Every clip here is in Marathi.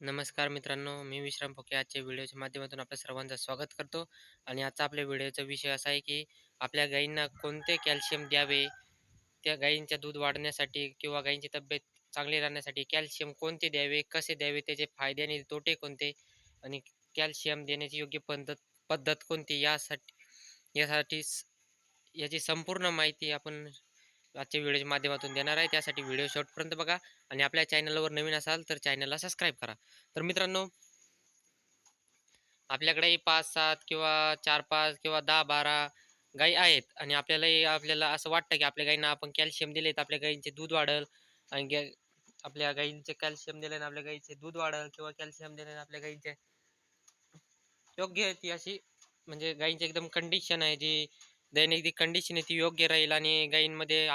नमस्कार मित्रांनो, मी विश्राम फोके आजच्या व्हिडिओच्या माध्यमातून आपल्या सर्वांचं स्वागत करतो आणि आजचा आपल्या व्हिडिओचा विषय असा आहे, की आपल्या गायींना कोणते कॅल्शियम द्यावे? त्या गायींच्या दूध वाढण्यासाठी किंवा गायींची तब्येत चांगली राहण्यासाठी कॅल्शियम कोणते द्यावे? कसे द्यावे? त्याचे फायदे आणि तोटे कोणते? आणि कॅल्शियम देण्याची योग्य पद्धत पद्धत कोणती? यासाठी यासाठी स याची संपूर्ण माहिती आपण आजच्या व्हिडिओच्या माध्यमातून देणार आहे. त्यासाठी व्हिडिओ शॉर्टपर्यंत बघा आणि आपल्या चॅनलवर नवीन असाल तर चॅनलला सबस्क्राईब करा. तर मित्रांनो आपल्याकडे 5-7 किंवा 4-5 किंवा दहा बारा गाई आहेत आणि आपल्यालाही आपल्याला असं वाटतं, की आपल्या गाईंना आपण कॅल्शियम दिले तर आपल्या गाईंचे दूध वाढल आणि आपल्या गाईंचे कॅल्शियम दिल्याने आपल्या गाईचे दूध वाढल किंवा कॅल्शियम दिल्याने आपल्या गाईंचे योग्य ती अशी म्हणजे गाईंची एकदम कंडिशन आहे जी दैनंदिन कंडिशन आहे ती योग्य राहील आणि गायींमध्ये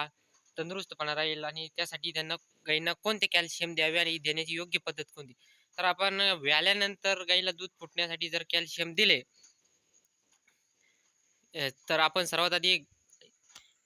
तंदुरुस्तपणा राहील आणि त्यासाठी त्यांना गायींना कोणते कॅल्शियम द्यावे आणि देण्याची योग्य पद्धत कोणती? तर आपण व्याल्यानंतर गाईला दूध फुटण्यासाठी जर कॅल्शियम दिले तर आपण सर्वात आधी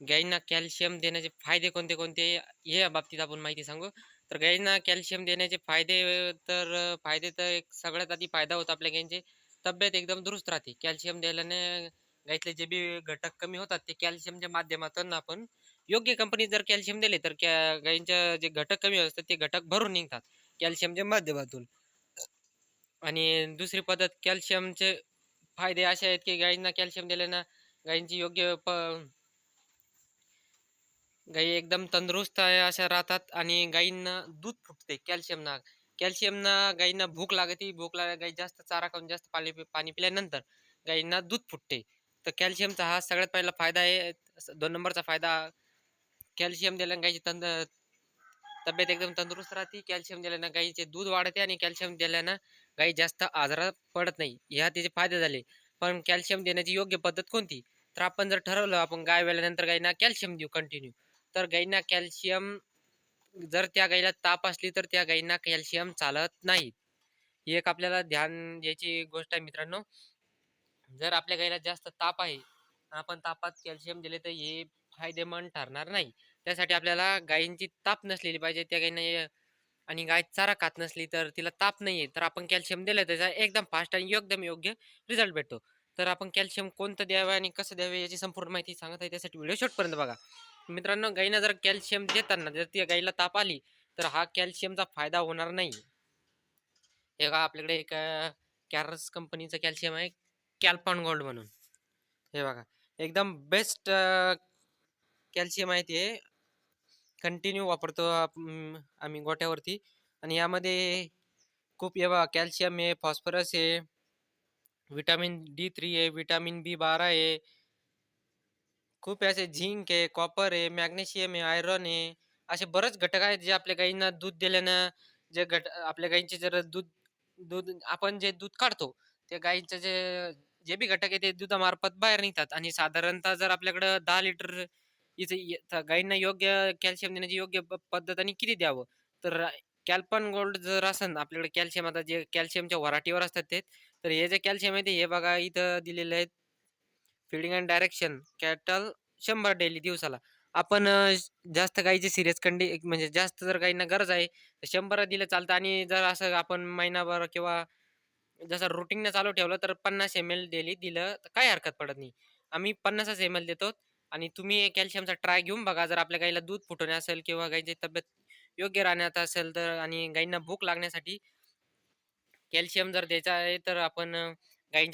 गायींना कॅल्शियम देण्याचे फायदे कोणते कोणते हे बाबतीत आपण माहिती सांगू. तर गायींना कॅल्शियम देण्याचे फायदे तर फायदे तर एक सगळ्यात आधी फायदा होतो आपल्या गायींची तब्येत एकदम दुरुस्त राहते. कॅल्शियम दिल्याने गाईतले जे बी घटक कमी होतात ते कॅल्शियमच्या माध्यमातून आपण योग्य कंपनीत जर कॅल्शियम दिले तर कॅ गाईंच्या जे घटक कमी असतात ते घटक भरून निघतात कॅल्शियमच्या माध्यमातून. आणि दुसरी पद्धत कॅल्शियमचे फायदे असे आहेत, की गायींना कॅल्शियम दिल्यानं गायींची योग्य प गाई एकदम तंदुरुस्त आहे अशा राहतात आणि गायींना दूध फुटते कॅल्शियमना कॅल्शियमना गायींना भूक लागते. भूक लाग गाई जास्त चारा खाऊन जास्त पाणी पाणी पिल्यानंतर गायींना दूध फुटते. तर कॅल्शियमचा हा सगळ्यात पहिला फायदा आहे. दोन नंबरचा फायदा कॅल्शियम दिल्यानं गाईची तंद तब्येत एकदम तंदुरुस्त राहते. कॅल्शियम दिल्यानं गायीचे दूध वाढते आणि कॅल्शियम दिल्यानं गायी जास्त आजारात पडत नाही. ह्या त्याचे फायदे झाले. पण कॅल्शियम देण्याची योग्य पद्धत कोणती? तर आपण जर ठरवलं आपण गाय व्याल्यानंतर गायींना कॅल्शियम देऊ कंटिन्यू. तर गायींना कॅल्शियम जर त्या गायीला ताप असली तर त्या गायींना कॅल्शियम चालत नाही. ही एक आपल्याला ध्यान द्यायची गोष्ट आहे मित्रांनो. जर आपल्या गायीला जास्त ताप आहे, आपण तापात कॅल्शियम दिले तर हे फायदेमंद ठरणार नाही. त्यासाठी आपल्याला गायींची ताप नसलेली पाहिजे. त्या गायींना आणि गाय चारा खात नसली तर तिला ताप नाहीये, तर आपण कॅल्शियम दिलं त्याचा एकदम फास्ट आणि एकदम योग्य रिझल्ट भेटतो. तर आपण कॅल्शियम कोणतं द्यावं आणि कसं द्यावे याची संपूर्ण माहिती सांगत आहे. त्यासाठी व्हिडिओ शॉटपर्यंत बघा. मित्रांनो गायींना जर कॅल्शियम देताना जर त्या गायीला ताप आली, तर हा कॅल्शियमचा फायदा होणार नाही. हे का आपल्याकडे एक कॅरस कंपनीचं कॅल्शियम आहे. कॅल्पॉन गोल्ड म्हणून. हे बघा एकदम बेस्ट कॅल्शियम आहे ते. कंटिन्यू वापरतो आम्ही गोठ्यावरती आणि यामध्ये खूप हे बघा कॅल्शियम आहे, फॉस्फरस आहे, विटॅमिन डी थ्री आहे, व्हिटॅमिन बी12 आहे. खूप असे झिंक आहे, कॉपर आहे, मॅग्नेशियम आहे, आयरन आहे. असे बरेच घटक आहेत जे आपल्या गायींना दूध दिल्यानं जे घट आपल्या गायींचे जर दूध दूध आपण जे दूध काढतो, त्या गायींचं जे जे बी घटक आहे ते दुधामार्फत बाहेर निघतात आणि साधारणतः जर आपल्याकडं दहा लिटर इथं य त गायींना योग्य कॅल्शियम देण्याची योग्य प पद्धत आणि किती द्यावं? तर कॅल्पन गोल्ड जर असेल आपल्याकडे कॅल्शियम आता जे कॅल्शियमच्या व्हरायटीवर असतात ते, तर हे जे कॅल्शियम आहे ते हे बघा इथं दिलेले आहेत फिडिंग अँड डायरेक्शन कॅटल शंभर डेली दिवसाला. आपण अ, जास्त गायीची सिरियस कंडी म्हणजे जास्त जर गायींना गरज आहे, तर शंभर दिलं चालतं आणि जर असं आपण महिनाभर किंवा जसं रुटीननं चालू ठेवलं तर 50 एम-एल डेली दिलं तर काही हरकत पडत नाही. आम्ही 50च एम-एल देतो आणि तुम्ही कॅल्शियमचा ट्राय घेऊन बघा. जर आपल्या गाईला दूध फुटवणे असेल किंवा गाईची तब्येत योग्य राहण्यात असेल तर आणि गाईंना भूक लागण्यासाठी कॅल्शियम जर द्यायचं आहे, तर आपण अ,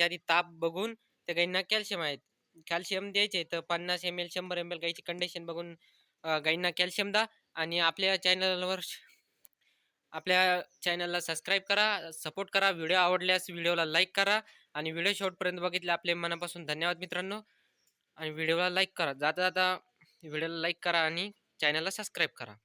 आधी ताप बघून त्या गायींना कॅल्शियम आहे. कॅल्शियम द्यायचे तर 50 एम-एल, 100 एम-एल गाईची कंडिशन बघून अ, कॅल्शियम द्या आणि आपल्या चॅनलवर आपल्या चॅनलला सबस्क्राईब करा, सपोर्ट करा. व्हिडिओ आवडल्यास व्हिडिओला लाईक करा आणि व्हिडिओ शेवटपर्यंत बघितले आपले मनापासून धन्यवाद मित्रांनो आणि व्हिडिओला लाईक करा. जाता-जाता व्हिडिओला लाईक करा आणि चॅनलला सबस्क्राईब करा.